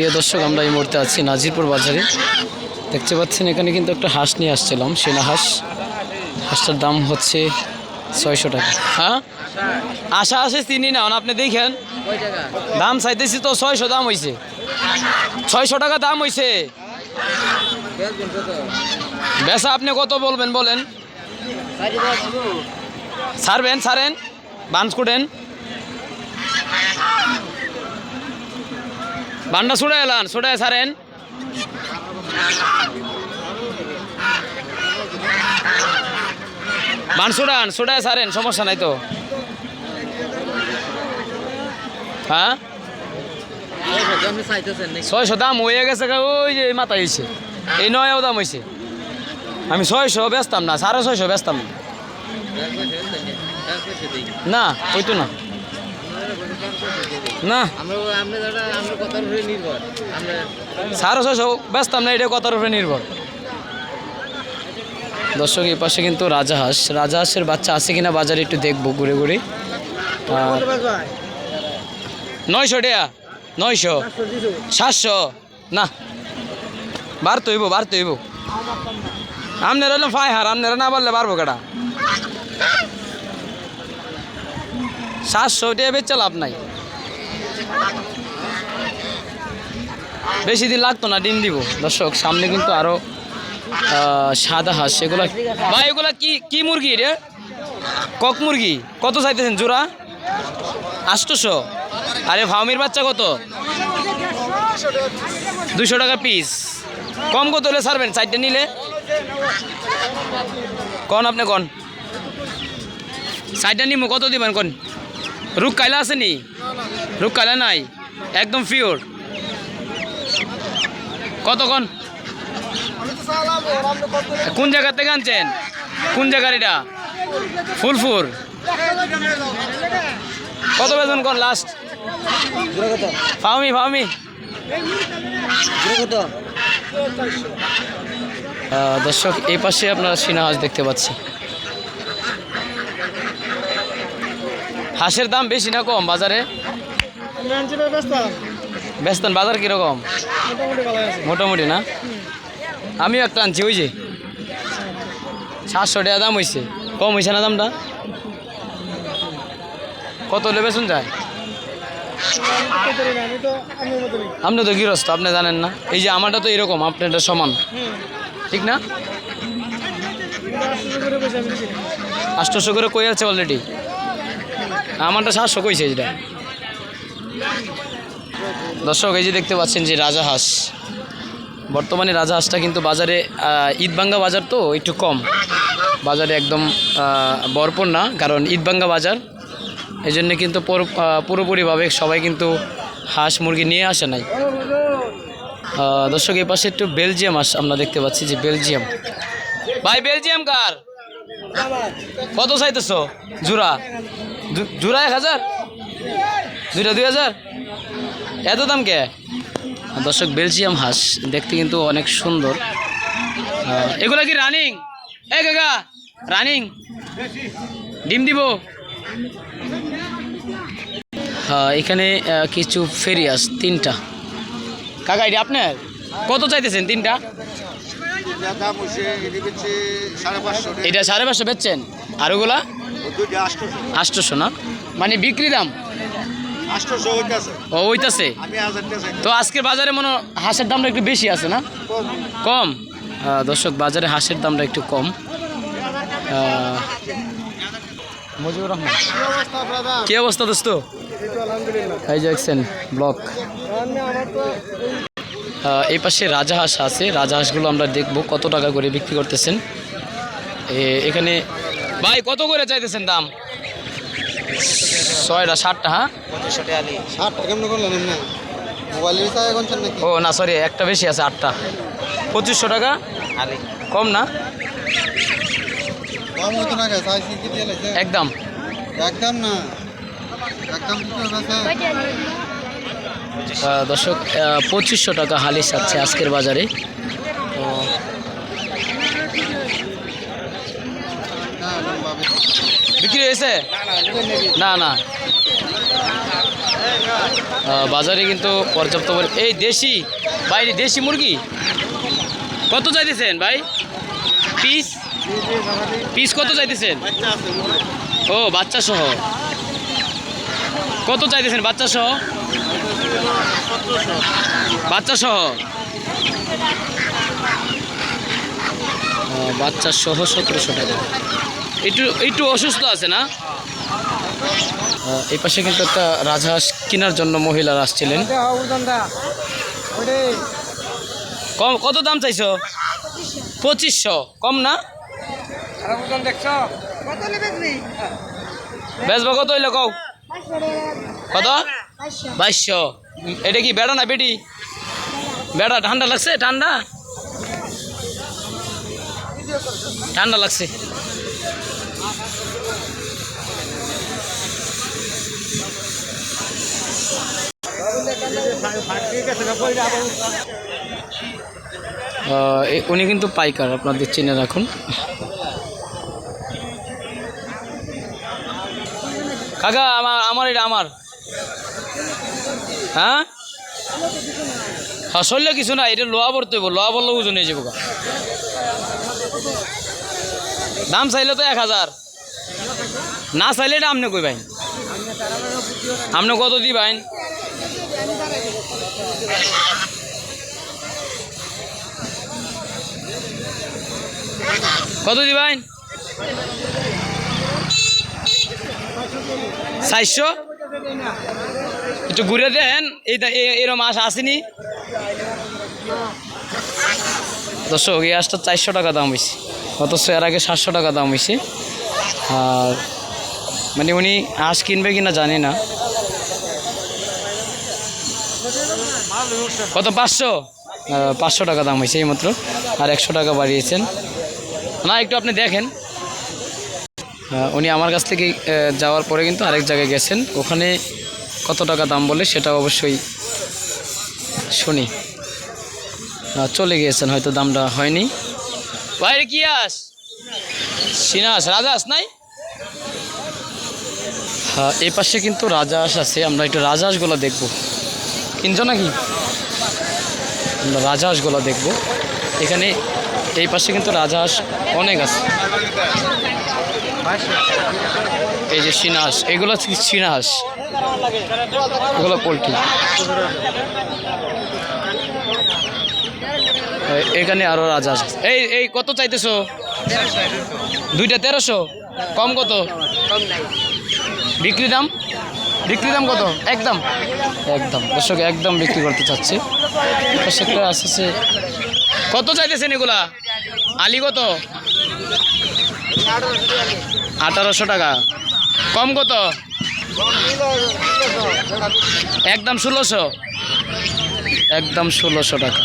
প্রিয় দর্শক, আমরা এই মুহূর্তে আছি নাজিরপুর বাজারে। দেখতে পাচ্ছেন, এখানে কিন্তু একটা হাঁস নিয়ে আসছিলাম সেনা হাঁস। হাঁসটার দাম হচ্ছে ছয়শো টাকা। হ্যাঁ? আশা আছে, চিনি না আপনি দেখেন। দাম চাইতেছি তো ছয়শো, দাম হয়েছে ছয়শো টাকা দাম হয়েছে বেচা আপনি কত বলবেন, বলেন? ছাড়বেন, ছাড়েন বান্স কুটেন। বান্ডা ছুড়ে এলান ছুড়ে ছাড়েন বান ছুড়ান ছুড়ে ছাড়েন সমস্যা নাই তো। হ্যাঁ? ছয়শো দাম হয়ে গেছে ওই যে মাথা হয়েছে এই নয়ও দাম হয়েছে আমি ছয়শো বেচতাম না, সাড়ে ছয়শো বেচতাম। না ওই তো না। না। সাড়ে ছয়শো বেচতাম না এটা কথার উপরে নির্ভর। দর্শক এই পাশে কিন্তু রাজাহাঁস রাজাহাঁসের বাচ্চা আছে কিনা বাজারে একটু দেখব ঘুরে ঘুরে। নয়শো টাকা। নয়শো। সাতশো। না। বার তৈব বার তৈব আপনার হলো ফাই হার আপনারা না বললে পারব কেটা সাতশো টাকা বেচে লাভ নাই। বেশি দিন লাগতো না, ডিম দিব। দর্শক, সামনে কিন্তু আরও সাদা হাঁস, এগুলা ভাই, এগুলা কি কি মুরগি রে? কক মুরগি। কত চাইতেছেন জোড়া? আষ্টশো আরে, ফাউমির বাচ্চা কত? দুশো টাকা পিস কম কত হলে ছাড়বেন? চারটে নিলে। কন আপনি, কন? চারটা নিমু, কত দিবেন, কন? রুক কাইলা আছে নি? রুক কাইলা নাই? একদম পিওর কতক্ষণ কোন? জায়গা থেকে আনছেন? কোন জায়গার এটা? ফুলফুর কত বেতন কোন লাস্ট ফাউমি ফাউমি দর্শক, এই পাশে আপনারা সিনা দেখতে পাচ্ছি হাঁসের দাম বেশি না কম বাজারে? বেচতেন বাজার কীরকম? মোটামুটি না? আমিও একটা আনছি, ওই যে। সাতশো টাকা দাম হয়েছে কম হয়েছে না দামটা? কত হলে বেচুন যায়? আপনি তো গৃহস্থ, আপনি জানেন না। এই যে আমারটা তো এরকম, আপনারটা সমান। ঠিক না? আষ্টশো করে কই আছে অলরেডি আমারটা সাতশো কইছে যেটা। দর্শক এই যে দেখতে পাচ্ছেন যে রাজা হাঁস। বর্তমানে রাজা হাঁসটা কিন্তু বাজারে ঈদবাঙ্গা বাজার তো একটু কম। বাজারে একদম আহ, ভরপুর না কারণ ঈদবাঙ্গা বাজার। এই জন্য কিন্তু পুরো- পুরোপুরিভাবে সবাই কিন্তু হাঁস মুরগি নিয়ে আসে নাই। দর্শক এই পাশে একটু বেলজিয়াম হাঁস আমরা দেখতে পাচ্ছি যে বেলজিয়াম। ভাই বেলজিয়াম কার? কত চাইতেছ? জুরা জু- জুরা এক হাজার? দুইটা দুই হাজার? এত দাম কে? দর্শক, বেলজিয়াম হাঁস দেখতে কিন্তু অনেক সুন্দর। এগুলা কি রানিং? এ কাকা, রানিং? ডিম দিব? হ্যাঁ এখানে কিছু ফেরিয়াস, তিনটা। কাকা, এটি আপনার? কত চাইতেছেন তিনটা? এটি সাড়ে পাঁচশো বেচছেন? আর ওগুলা? আটশোশো। না? মানে বিক্রি দাম? ও ওইটাছে তো আজকের বাজারে মনে হাঁসের দামটা একটু বেশি আছে না? কম। দর্শক বাজারে হাঁসের দামটা একটু কম। মুজিবুর রহমান। কি অবস্থা দোস্ত? এই যে ব্লক। এই পাশে রাজাহাঁস আছে। রাজাহাঁসগুলো আমরা দেখব কত টাকা করে বিক্রি করতেছেন। এখানে ভাই কত করে চাইতেছেন দাম? ছয়টা ষাটটা হ্যাঁ? ও না সরি একটা বেশি আছে আটটা। পঁচিশশো টাকা? কম না? একদম। একদম না। একদম দর্শক পঁচিশশো টাকা হালিশ আছে আজকের বাজারে। তো বিক্রি হয়েছে? না না। বাজারে কিন্তু পর্যাপ্ত পরি- এই দেশি বাইরে দেশি মুরগি? কত চাইতেছেন, ভাই? পিস? পিস কত চাইতেছেন? ও বাচ্চা সহ কত চাইতেছেন বাচ্চা সহ বাচ্চা সহ? বাচ্চা সহ সতেরোশো টাকা। একটু একটু অসুস্থ আছে না? এই পাশে কিন্তু একটা রাজহাঁস কেনার জন্য মহিলারা আসছিলেন। কম, কত দাম চাইছো? পঁচিশশো। কম না? বেচবো কত হইল কও? কত? বাইশশো। এটা কি বেড়া না বেটি? বেড়া, ঠান্ডা লাগছে? ঠান্ডা? ঠান্ডা লাগছে। উনি কিন্তু পাইকার, আপনাদের চিনে রাখুন। কাকা, আমার আমার এটা আমার। হ্যাঁ? হ্যাঁ কিছু না এটা লোহা পড়তে হইব, লোহা বললে ওজন হয়ে যাব দাম চাইলে তো এক হাজার। না চাইলে এটা আপনি কই ভাই? আপনি কত দি ভাই? কত দি ভাই? চারশো? একটু ঘুরে দেন। এই এরম মাছ আসেনি। দর্শক, এই আজটা চারশো টাকা দাম হয়েছে অথচ এর আগে সাতশো টাকা দাম হয়েছে আর মানে উনি হাঁস কিনবে কিনা জানি না। কত? পাঁচশো? পাঁচশো টাকা দাম হয়েছে এইমাত্র আর একশো টাকা বাড়িয়েছেন। না, একটু আপনি দেখেন। উনি আমার কাছ থেকে যাওয়ার পরে কিন্তু আরেক জায়গায় গেছেন। ওখানে কত টাকা দাম বলে সেটা অবশ্যই শুনি। চলে গিয়েছেন, হয়তো দামটা হয়নি। বাইরে কি আস? সিনাস রাজাস নাই? হ্যাঁ এই পাশে কিন্তু রাজহাঁস আছে, আমরা একটু রাজহাঁসগুলো দেখব। কিনছো নাকি? আমরা রাজহাঁসগুলো দেখব। এখানে এই পাশে কিন্তু রাজহাঁস অনেক আছে। এই যে সিনাহাস এগুলো সিনাহাস এগুলো পোলট্রি। এখানে আরও রাজহাঁস আছে। এই এই, কত চাইতেছো? দুইটা তেরোশো? কম কত? বিক্রি দাম? বিক্রি দাম কত? একদম। একদম। দর্শক, একদম বিক্রি করতে চাচ্ছে। একটা আসছে কত চাইতেছেন এগুলা? আলি কত? আঠারোশো টাকা। কম কত? একদম ষোলোশো। একদম ষোলোশো টাকা।